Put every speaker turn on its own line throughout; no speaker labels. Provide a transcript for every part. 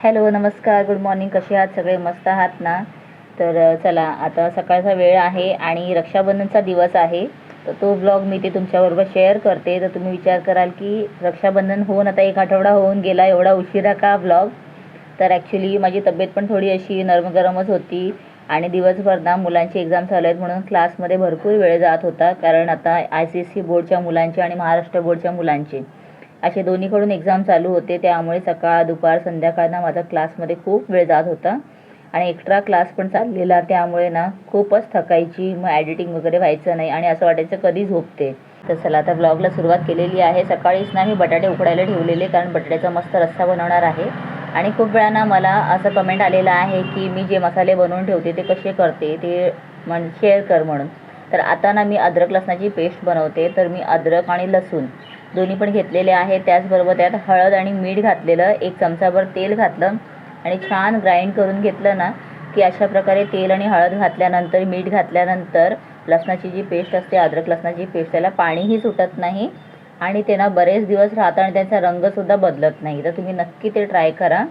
Hello नमस्कार good morning कसे आहात? सगळे मस्त आहात ना? तर चला आता सकाळचा वेळ आहे आणि रक्षाबंधनचा दिवस आहे. तर तो ब्लॉग मी ते तुमच्याबरोबर शेअर करते. तर तुम्ही विचार कराल की रक्षाबंधन होऊन आता एक आठवडा होऊन गेला एवढा उशिरा का ब्लॉग? तर ॲक्च्युली माझी तब्येत पण थोडी अशी नरमगरमच होती आणि दिवसभर ना मुलांची एक्झाम चालू आहेत म्हणून क्लासमध्ये भरपूर वेळ जात होता. कारण आता आय सी एस सी बोर्डच्या मुलांचे आणि महाराष्ट्र बोर्डच्या मुलांचे. असे दोन्हीकडून एक्झाम चालू होते त्यामुळे सकाळ दुपार संध्याकाळ ना माझा क्लासमध्ये खूप वेळ जात होता. आणि एक्स्ट्रा क्लास पण चाललेला त्यामुळे ना खूपच थकायची मग ॲडिटिंग वगैरे व्हायचं नाही आणि असं वाटायचं कधी झोपते. तर चला आता ब्लॉगला सुरुवात केलेली आहे. सकाळीच ना मी बटाटे उकडायला ठेवलेले कारण बटाट्याचा मस्त रस्सा बनवणार आहे. आणि खूप वेळानं मला असं कमेंट आलेलं आहे की मी जे मसाले बनवून ठेवते ते कसे करते ते म्हण शेअर कर म्हणून. तर आता ना मी अद्रक लसणाची पेस्ट बनवते. तर मी अद्रक आणि लसूण दोन्ही पण घेतलेले आहे त्याचबरोबर त्यात हळद आणि मीठ घातलेलं एक चमचाभर तेल घातलं आणि छान ग्राइंड करून घेतलं ना की अशा प्रकारे तेल आणि हळद घातल्यानंतर मीठ घातल्यानंतर लसणाची जी पेस्ट असते अद्रक लसणाची पेस्ट त्याला पाणीही सुटत नाही आणि ते ना बरेच दिवस राहतं आणि त्यांचा रंगसुद्धा बदलत नाही. तर तुम्ही नक्की ते ट्राय करा.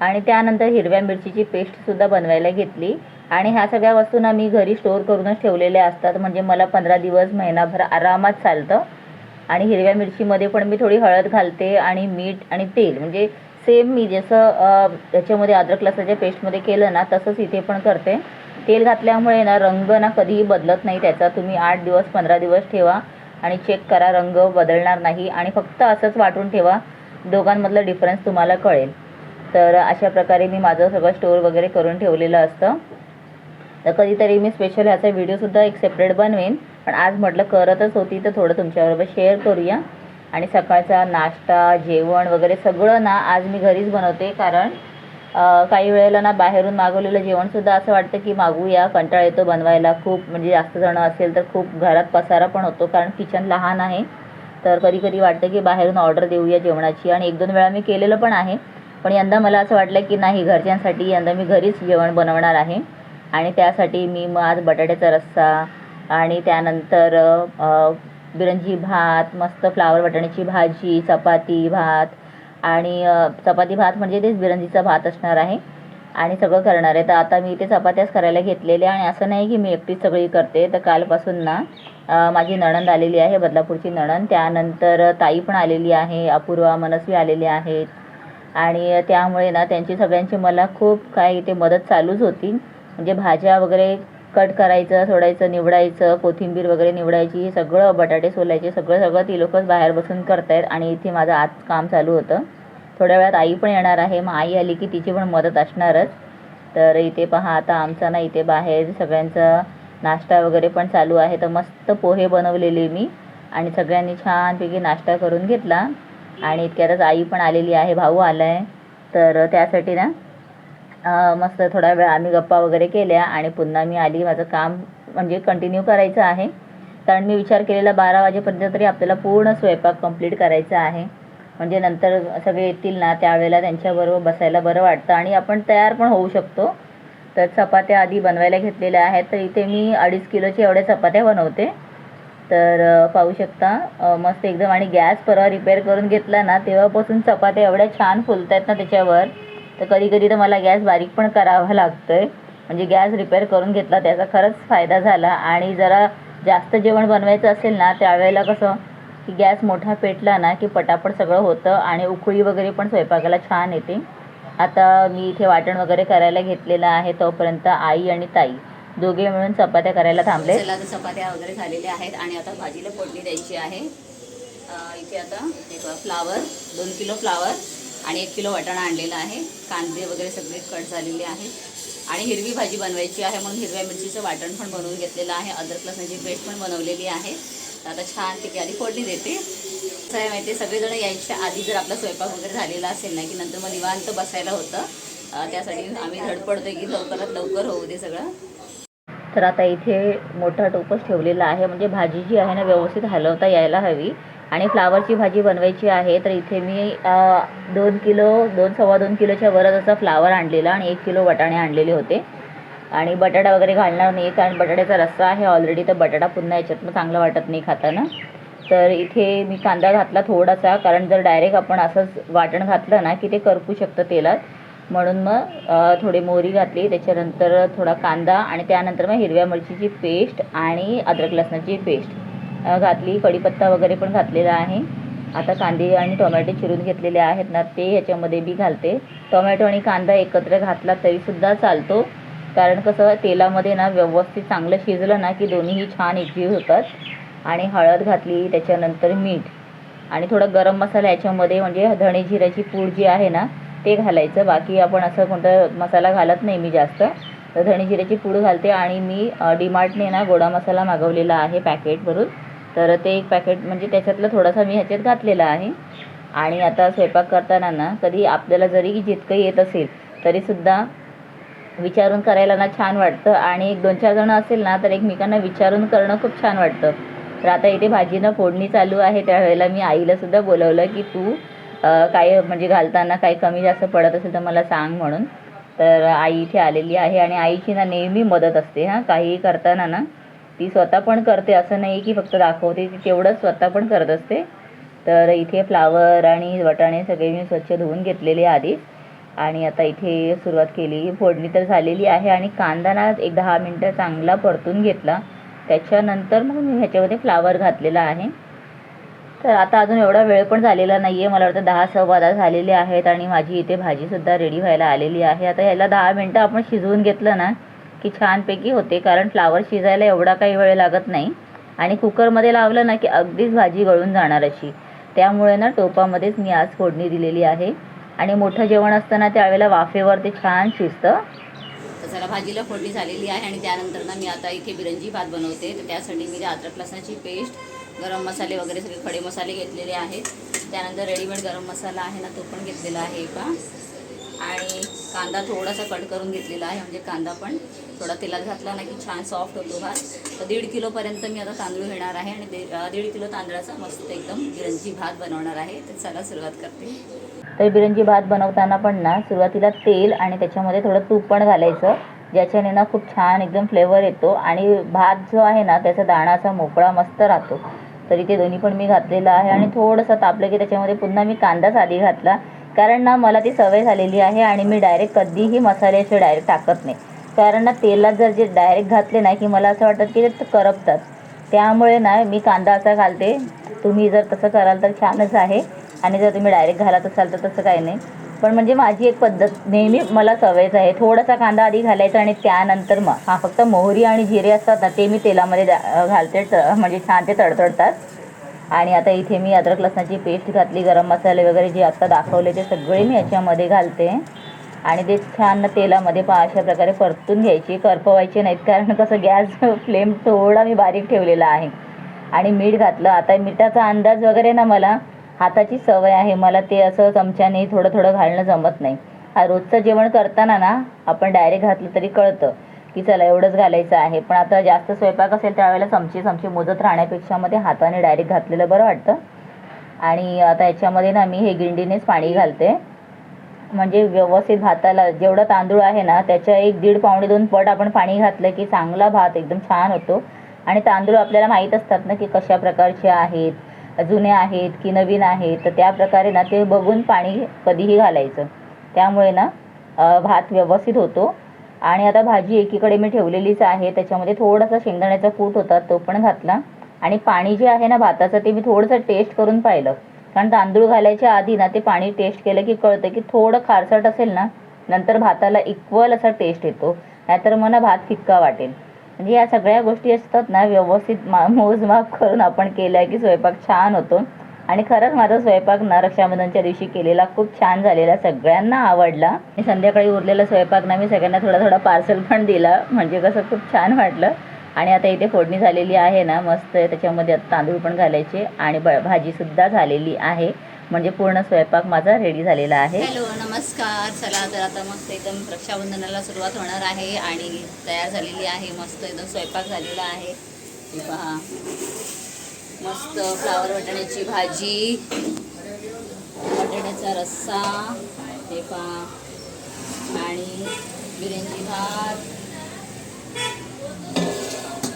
आणि त्यानंतर हिरव्या मिरचीची पेस्टसुद्धा बनवायला घेतली. आणि ह्या सगळ्या वस्तूंना मी घरी स्टोअर करूनच ठेवलेल्या असतात. म्हणजे मला पंधरा दिवस महिनाभर आरामात चालतं. आणि हिरव्या मिरचीमध्ये पण मी थोडी हळद घालते आणि मीठ आणि तेल. म्हणजे सेम मी जसं त्याच्यामध्ये याच्यामध्ये अद्रक लसणाच्या पेस्टमध्ये केलं ना तसंच इथे पण करते. तेल घातल्यामुळे ना रंग ना कधीही बदलत नाही त्याचा तुम्ही आठ दिवस पंधरा दिवस ठेवा आणि चेक करा रंग बदलणार नाही आणि फक्त असंच वाटून ठेवा दोघांमधलं डिफरन्स तुम्हाला कळेल. तर अशा प्रकारे मी माझं सगळं स्टोअर वगैरे करून ठेवलेलं असतं. तर कधीतरी मी स्पेशल ह्याचा व्हिडिओसुद्धा एक सेपरेट बनवेन. पण आज म्हटलं करतच होती तर थोडं तुमच्याबरोबर शेअर करूया. आणि सकाळचा नाश्ता जेवण वगैरे सगळं ना आज मी घरीच बनवते. कारण काही वेळेला ना बाहेरून मागवलेलं जेवणसुद्धा असं वाटतं की मागूया कंटाळा येतो बनवायला. खूप म्हणजे जास्त जणं असेल तर खूप घरात पसारा पण होतो. कारण किचन लहान आहे. तर कधी कधी वाटतं की बाहेरून ऑर्डर देऊया जेवणाची. आणि एक दोन वेळा मी केलेलं पण आहे. पण यंदा मला असं वाटलं की नाही घरच्यांसाठी यंदा मी घरीच जेवण बनवणार आहे. आणि त्यासाठी मी मग आज बटाट्याचा रस्सा आणि त्यानंतर बिरंजी भात मस्त फ्लावर वाटाण्याची भाजी चपाती भात आणि चपाती भात म्हणजे तेच बिरंजीचा भात असणार आहे आणि सगळं करणार आहे. तर आता मी ते चपात्याच करायला घेतलेल्या आणि असं नाही की मी एकटीच सगळी करते. तर कालपासून ना माझी नणंद आलेली आहे बदलापूरची नणंद. त्यानंतर ताई पण आलेली आहे अपूर्वा मनस्वी आलेली आहेत. आणि त्यामुळे ना त्यांची सगळ्यांची मला खूप काय इथे मदत चालूच होती. म्हणजे भाज्या वगैरे कट करायचं सोडायचं निवडायचं कोथिंबीर वगैरे निवडायची हे सगळं बटाटे सोलायचे सगळं सगळं ती लोकच बाहेर बसून करतायत आणि इथे माझं आज काम चालू होतं. थोड्या वेळात आई पण येणार आहे. मग आई आली की तिची पण मदत असणारच. तर इथे पहा आता आमचा ना इथे बाहेर सगळ्यांचा नाश्ता वगैरे पण चालू आहे. तर मस्त पोहे बनवलेले मी आणि सगळ्यांनी छानपैकी नाश्ता करून घेतला. आणि इतक्यातच आई पण आलेली आहे भाऊ आला आहे तर त्यासाठी ना मस्त थोडा वेळ आम्ही गप्पा वगैरे केल्या आणि पुन्हा मी आली. माझं काम म्हणजे कंटिन्यू करायचं आहे. कारण मी विचार केलेला बारा वाजेपर्यंत तरी आपल्याला पूर्ण स्वयंपाक कंप्लीट करायचा आहे. म्हणजे नंतर सगळे येतील ना त्यावेळेला त्यांच्याबरोबर बसायला बरं वाटतं आणि आपण तयार पण होऊ शकतो. तर चपात्या आधी बनवायला घेतलेल्या आहेत. तर इथे मी अडीच किलोच्या एवढ्या चपात्या बनवते. तर पाहू शकता मस्त एकदम. आणि गॅस परवा रिपेअर करून घेतला ना तेव्हापासून चपात्या एवढ्या छान फुलत आहेत ना त्याच्यावर. तर कधी कधी तर मला गॅस बारीक पण करावा लागतोय. म्हणजे गॅस रिपेअर करून घेतला त्याचा खरंच फायदा झाला. आणि जरा जास्त जेवण बनवायचं असेल ना त्यावेळेला कसं की गॅस मोठा पेटला ना की पटापट सगळं होतं आणि उकळी वगैरे पण स्वयंपाकाला छान येते. आता मी इथे वाटण वगैरे करायला घेतलेलं आहे तोपर्यंत आई आणि ताई दोघे मिळून चपात्या करायला थांबले. चला तर चपात्या वगैरे झालेल्या आहेत आणि आता भाजीला फोडणी द्यायची आहे. इथे आता फ्लावर दोन किलो फ्लावर. आणि एक किलो वाटाणा आणलेला आहे. कांदे वगैरे सगळे कट झालेले आहेत. आणि हिरवी भाजी बनवायची आहे म्हणून हिरव्या मिरचीचं वाटण पण बनवून घेतलेलं आहे. अदरक लसणाची पेस्ट पण बनवलेली आहे. तर आता छान तिथे आधी फोडणी देते. कसं आहे माहिती आहे, सगळेजण यायच्या आधी जर आपला स्वयंपाक वगैरे झालेला असेल ना की नंतर मग निवांत बसायला होतं. त्यासाठी आम्ही धडपडतो की लवकरात लवकर होऊ दे सगळं. तर आता इथे मोठा टोपच ठेवलेला आहे. म्हणजे भाजी जी आहे ना व्यवस्थित हलवता यायला हवी. आणि फ्लावरची भाजी बनवायची आहे तर इथे मी दोन किलो दोन सव्वा दोन किलोच्या वरच असा फ्लावर आणलेला आणि एक किलो वाटाणे आणलेले होते. आणि बटाटा वगैरे घालणार नाही कारण बटाट्याचा रस्सा आहे ऑलरेडी तर बटाटा पुन्हा याच्यात चांगला वाटत नाही खाताना. तर इथे मी कांदा घातला थोडासा कारण जर डायरेक्ट आपण असंच वाटण घातलं ना की ते करपू शकतं तेलात. म्हणून मग थोडी मोहरी घातली त्याच्यानंतर थोडा कांदा आणि त्यानंतर मग हिरव्या मिरचीची पेस्ट आणि अद्रक लसणाची पेस्ट. घातली. कढीपत्ता वगैरे पण घातलेला आहे. आता कांदे आणि टोमॅटो चिरून घेतलेले आहेत ना ते ह्याच्यामध्ये बी घालते. टोमॅटो आणि कांदा एकत्र घातला तरीसुद्धा चालतो. कारण कसं तेलामध्ये ना व्यवस्थित चांगलं शिजलं ना की दोन्हीही छान एकजीव होतात. आणि हळद घातली त्याच्यानंतर मीठ. आणि थोडं गरम मसाला याच्यामध्ये म्हणजे धणे जिऱ्याची पूड जी आहे ना ते घालायचं. बाकी आपण असं कोणता मसाला घालत नाही मी जास्त. तर धणे जिऱ्याची पूड घालते आणि मी डीमार्टने ना गोडा मसाला मागवलेला आहे पॅकेटवरून. तर ते एक पॅकेट म्हणजे त्याच्यातलं थोडासा मी ह्याच्यात घातलेला आहे. आणि आता स्वयंपाक करताना ना कधी आपल्याला जरी जितकं येत असेल तरीसुद्धा विचारून करायला ना छान वाटतं. आणि एक दोन चार जण असेल ना तर एकमेकांना विचारून करणं खूप छान वाटतं. तर आता इथे भाजीनं फोडणी चालू आहे. त्यावेळेला मी आईला सुद्धा बोलवलं की तू काय म्हणजे घालताना काही कमी जास्त पडत असेल तर मला सांग म्हणून. तर आई इथे आलेली आहे आणि आईची ना नेहमी मदत असते हां. काहीही करताना ना ती स्वतः पण करते असं नाही की फक्त दाखवते ती तेवढंच स्वतः पण करत असते. तर इथे फ्लावर आणि वाटाणे सगळे मी स्वच्छ धुवून घेतलेले आधीच. आणि आता इथे सुरुवात केली फोडणी तर झालेली आहे आणि कांदा ना एक दहा मिनटं चांगला परतून घेतला. त्याच्यानंतर मग मी ह्याच्यामध्ये फ्लावर घातलेला आहे. तर आता अजून एवढा वेळ पण झालेला नाही आहे मला वाटतं दहा सव्वादा झालेले आहेत आणि माझी इथे भाजीसुद्धा रेडी व्हायला आलेली आहे. आता ह्याला दहा मिनटं आपण शिजवून घेतलं ना की छानपैकी होते कारण फ्लावर शिजायला एवढा काही वेळ लागत नाही. आणि कुकरमध्ये लावलं ना की अगदीच भाजी गळून जाणार अशी. त्यामुळे ना टोपामध्येच मी आज फोडणी दिलेली आहे. आणि मोठं जेवण असतं ना त्यावेळेला वाफेवर ते छान शिजतं.
तर चला भाजीला फोडणी झालेली आहे आणि त्यानंतर ना मी आता इथे बिरंजी भात बनवते. तर त्यासाठी मी अद्रक लसणाची पेस्ट गरम मसाले वगैरे सगळे खडे मसाले घेतलेले आहेत. त्यानंतर रेडीमेड गरम मसाला आहे ना तो पण घेतलेला आहे का आणि कांदा थोडासा कट करून घेतलेला आहे. म्हणजे कांदा पण थोडा तेलात घातला ना की छान सॉफ्ट होतो भात तर दीड किलोपर्यंत मी आता तांदूळ घेणार आहे आणि दे- दीड किलो तांदळाचा मस्त एकदम बिरंजी भात बनवणार आहे. तर चला सुरुवात करते.
तर बिरंजी भात बनवताना पण ना सुरुवातीला तेल आणि त्याच्यामध्ये थोडं तूप पण घालायचं. ज्याच्याने ना खूप छान एकदम फ्लेवर येतो आणि भात जो आहे ना त्याचा दाणा असा मोकळा मस्त राहतो. तरी ते दोन्ही पण मी घातलेलं आहे आणि थोडंसं तापलं की त्याच्यामध्ये पुन्हा मी कांदाच आधी घातला. कारण ना मला ती सवय झालेली आहे आणि मी डायरेक्ट कधीही मसाल्याशिवाय डायरेक्ट टाकत नाही. कारण ना तेलात जर जे डायरेक्ट घातले ना की मला असं वाटतं की ते करपतात. त्यामुळे ना मी कांदा असा घालते. तुम्ही जर तसं कराल तर छानच आहे. आणि जर तुम्ही डायरेक्ट घालत असाल तर तसं काही नाही. पण म्हणजे माझी एक पद्धत नेहमी मला सवयच आहे. थोडासा कांदा आधी घालायचा आणि त्यानंतर मग हा फक्त मोहरी आणि जिरे असतात ना ते मी तेलामध्ये घालते म्हणजे छान ते तडतडतात. आणि आता इथे मी अद्रक लसणाची पेस्ट घातली गरम मसाले वगैरे जे आता दाखवले ते सगळे मी याच्यामध्ये घालते. आणि ते छान तेलामध्ये पा अशा प्रकारे परतून घ्यायची करपवायचे नाहीत कारण कसं गॅस फ्लेम थोडा मी बारीक ठेवलेला आहे. आणि मीठ घातलं. आता मिठाचा अंदाज वगैरे ना मला हाताची सवय आहे. मला ते असं चमच्याने थोडं थोडं घालणं जमत नाही. हा रोजचं जेवण करताना ना आपण डायरेक्ट घातलं तरी कळतं. की चला एवढंच घालायचं आहे. पण आता जास्त स्वयंपाक असेल त्यावेळेला चमचे चमचे मोजत राहण्यापेक्षा मध्ये हाताने डायरेक्ट घातलेलं बरं वाटतं. आणि आता याच्यामध्ये ना मी हे गिंडीनेच पाणी घालते. म्हणजे व्यवस्थित भाताला जेवढा तांदूळ आहे ना त्याच्या एक दीड पावणे दोन पट आपण पाणी घातलं की चांगला भात एकदम छान होतो. आणि तांदूळ आपल्याला माहीत असतात ना की कशा प्रकारचे आहेत जुने आहेत की नवीन आहेत तर त्या प्रकारे ना ते बघून पाणी कधीही घालायचं. त्यामुळे ना भात व्यवस्थित होतो. आणि आता भाजी एकीकडे मी ठेवलेलीच आहे. त्याच्यामध्ये थोडासा शेंगदाण्याचा कूट होता तो पण घातला. आणि पाणी जे आहे ना भाताचं ते मी थोडंसं टेस्ट करून पाहिलं. कारण तांदूळ घालायच्या आधी ना ते पाणी टेस्ट केलं की कळतं की थोडं खारसट असेल ना नंतर भाताला इक्वल असा टेस्ट येतो. नाहीतर मला भात फिक्का वाटेल. म्हणजे या सगळ्या गोष्टी असतात ना व्यवस्थित मा मोजमाप करून आपण केल्या की स्वयंपाक छान होतो. आणि खरंच माझा स्वयंपाक ना रक्षाबंधनच्या दिवशी केलेला खूप छान झालेला सगळ्यांना आवडला. आणि संध्याकाळी उरलेला स्वयंपाक ना मी सगळ्यांना थोडा थोडा पार्सल पण दिला म्हणजे कसं खूप छान वाटलं. आणि आता इथे फोडणी झालेली आहे ना मस्त त्याच्यामध्ये आता तांदूळ पण घालायचे आणि ब भाजीसुद्धा झालेली आहे. म्हणजे पूर्ण स्वयंपाक माझा रेडी झालेला आहे.
हॅलो नमस्कार. चला तर आता मस्त एकदम रक्षाबंधनाला सुरुवात होणार आहे आणि तयार झालेली आहे. मस्त एकदम स्वयंपाक झालेला आहे. पहा. मस्त फ्लावर वाटाण्याची भाजी वाटाण्याचा रस्सा हे पा आणि बिर्यांची भात.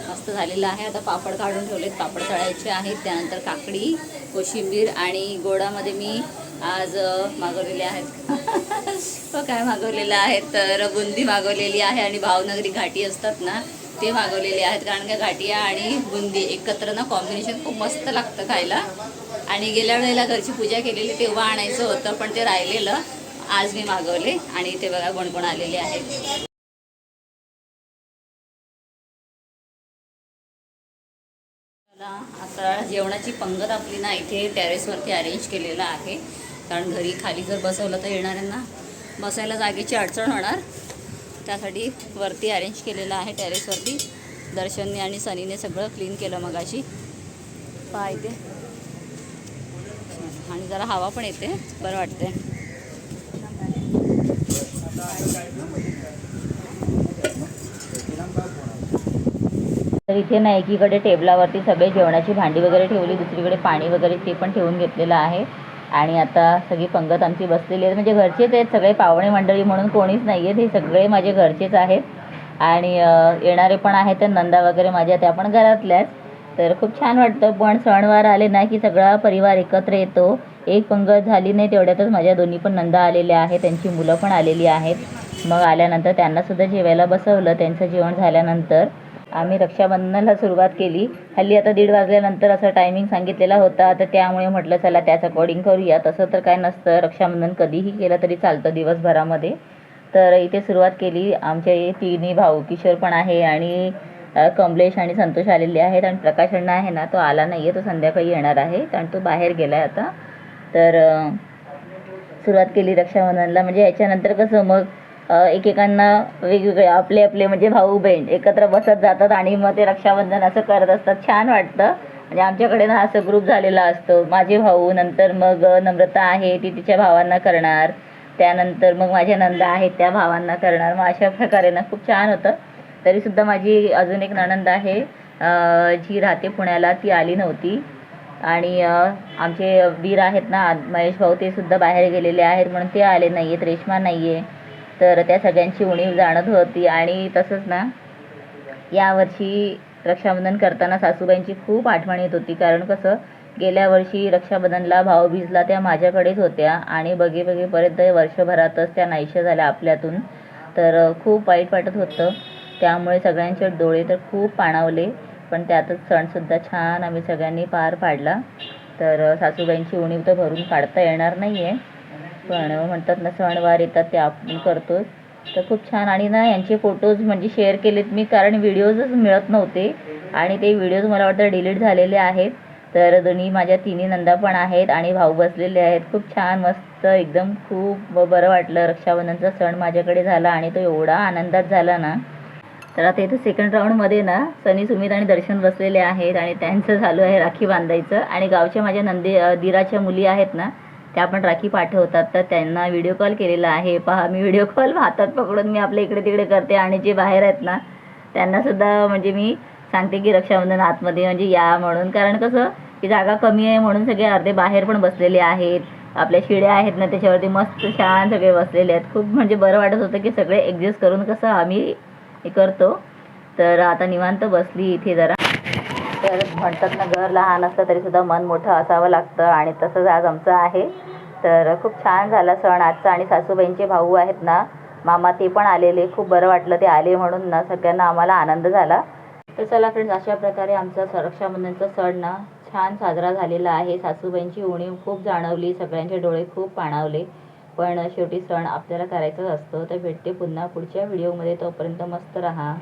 मस्त झालेला झालेलं आहे. आता पापड काढून ठेवलेत. पापड तळायचे आहेत. त्यानंतर काकडी कोशिंबीर आणि गोडामध्ये मी आज मागवलेले आहेत. हो, काय मागवलेलं आहे? तर बुंदी मागवलेली आहे आणि भावनगरी घाटी असतात ना ते मागवलेले आहेत कारण का घाटिया आणि बुंदी. एकत्र ना कॉम्बिनेशन खूप मस्त लागतं खायला. आणि गेल्या वेळेला घरची पूजा केलेली तेव्हा आणायचं होतं पण ते राहिलेलं. आज मी मागवले आणि ते बघा गुणगुण आलेले आहेत. आता जेवणाची पंगत आपली ना इथे टेरेसवरती अरेंज केलेलं आहे. कारण घरी खाली जर बसवलं तर येणाऱ्यांना बसायला जागेची अडचण होणार. त्यासाठी वरती अरेंज केलेलं आहे टेरेसवरती दर्शनने आणि सनीने सगळं क्लीन केलं मगाशी. पहा इथे. आणि जरा हवा पण येते. बरं वाटते
तर इथे ना एकीकडे टेबलावरती सगळे जेवणाची भांडी वगैरे ठेवली. दुसरीकडे पाणी वगैरे ते पण ठेवून घेतलेलं आहे. आणि आता सगळी पंगत आमची बसलेली आहे म्हणजे घरचेच आहेत सगळे पाहुणे मंडळी म्हणून कोणीच नाही आहेत. हे सगळे माझे घरचेच आहेत. आणि येणारे पण आहेत तर नंदा वगैरे माझ्या त्या पण घरातल्याच तर खूप छान वाटतं. पण सणवार आले ना की सगळा परिवार एकत्र येतो. एक पंगत झाली नाही तेवढ्यातच माझ्या दोन्ही पण नंदा आलेल्या आहेत. त्यांची मुलं पण आलेली आहेत. मग आल्यानंतर त्यांनासुद्धा जेवायला बसवलं. त्यांचं जेवण झाल्यानंतर आम्ही रक्षाबंधनाला सुरुवात केली. हल्ली आता दीड वाजल्यानंतर असं टायमिंग सांगितलेला होता. तर त्यामुळे म्हटलं चला त्याच अकॉर्डिंग करूया. तसं तर काय नसतं. रक्षाबंधन कधीही केलं तरी चालतं दिवसभरामध्ये. तर इथे सुरुवात केली. आमचे तिन्ही भाऊ किशोर पण आहे आणि कमलेश आणि संतोष आलेले आहेत. आणि प्रकाश अण्णा आहे ना तो आला नाही आहे तो संध्याकाळी येणार आहे. कारण तो बाहेर गेला आहे आता. तर सुरुवात केली रक्षाबंधनला. म्हणजे याच्यानंतर कसं मग एकेकांना वेगवेगळे आपले आपले म्हणजे भाऊ बहीण एकत्र बसत जातात आणि मग ते रक्षाबंधन असं करत असतात. छान वाटतं. म्हणजे आमच्याकडे ना असं ग्रुप झालेला असतो. माझे भाऊ नंतर मग नम्रता आहे ती तिच्या भावांना करणार. त्यानंतर मग माझ्या नंदा आहेत त्या भावांना करणार. मग अशा प्रकारे ना खूप छान होतं. तरीसुद्धा माझी अजून एक नणंद आहे. जी राहते पुण्याला ती आली नव्हती. आणि आमचे वीर आहेत ना महेश भाऊ ते सुद्धा बाहेर गेलेले आहेत. म्हणून ते आले नाही आहेत रेश्मा नाही आहे तर त्या सगळ्यांची उणीव जाणत होती. आणि तसंच ना यावर्षी रक्षाबंधन करताना सासूबाईंची खूप आठवण येत होती. कारण कसं गेल्या वर्षी रक्षाबंधनला भाऊबीजला त्या माझ्याकडेच होत्या. आणि बघे बघेपर्यंत वर्षभरातच त्या नाहीशा झाल्या आपल्यातून. तर खूप वाईट वाटत होतं. त्यामुळे सगळ्यांचे डोळे तर खूप पाणावले. पण त्यातच सणसुद्धा छान आम्ही सगळ्यांनी पार पाडला. तर सासूबाईंची उणीव तर भरून काढता येणार नाही आहे पण म्हणतात ना सणवार येतात ते आपण करतोच. तर खूप छान. आणि ना यांचे फोटोज म्हणजे शेअर केलेत मी कारण व्हिडिओजच मिळत नव्हते. आणि ते व्हिडिओज मला वाटतं डिलीट झालेले आहेत. तर दोन्ही माझ्या तिन्ही नंदा पण आहेत आणि भाऊ बसलेले आहेत. खूप छान मस्त एकदम खूप बरं वाटलं. रक्षाबंधनचा सण माझ्याकडे झाला आणि तो एवढा आनंदात झाला ना. तर आता इथं सेकंड राऊंडमध्ये ना सनी सुमित आणि दर्शन बसलेले आहेत आणि त्यांचं झालं आहे राखी बांधायचं. आणि गावच्या माझ्या नंदी दिराच्या मुली आहेत ना त्या पण राखी पाठवतात. तर त्यांना व्हिडिओ कॉल केलेला आहे. पहा मी व्हिडिओ कॉल हातात पकडून मी आपल्या इकडे तिकडे करते आणि जे बाहेर आहेत ना त्यांना सुद्धा म्हणजे मी सांगते की रक्षाबंधन आतमध्ये म्हणजे या म्हणून. कारण कसं की जागा कमी आहे म्हणून सगळे अर्धे बाहेर पण बसलेले आहेत. आपल्या शिड्या आहेत ना त्याच्यावरती मस्त छान सगळे बसलेले आहेत. खूप म्हणजे बरं वाटत होतं की सगळे ॲडजस्ट करून कसं आम्ही हे करतो. तर आता निवांत बसली इथे जरा. तर म्हणतात ना घर लहान असतं तरी सुद्धा मन मोठं असावं लागतं आणि तसंच आज आमचं आहे. तर खूप छान झाला सण आजचा आणि सासूबाईंचे भाऊ आहेत ना मामा ते पण आलेले. खूप बरं वाटलं ते आले म्हणून ना सगळ्यांना आम्हाला आनंद झाला. तर चला फ्रेंड्स अशा प्रकारे आमचा रक्षाबंधनचा सण ना छान साजरा झालेला आहे. सासूबाईंची उणीव खूप जाणवली सगळ्यांचे डोळे खूप पाणावले. पण शेवटी सण आपल्याला करायचाच असतो. तर भेटते पुन्हा पुढच्या व्हिडिओमध्ये तोपर्यंत मस्त राहा.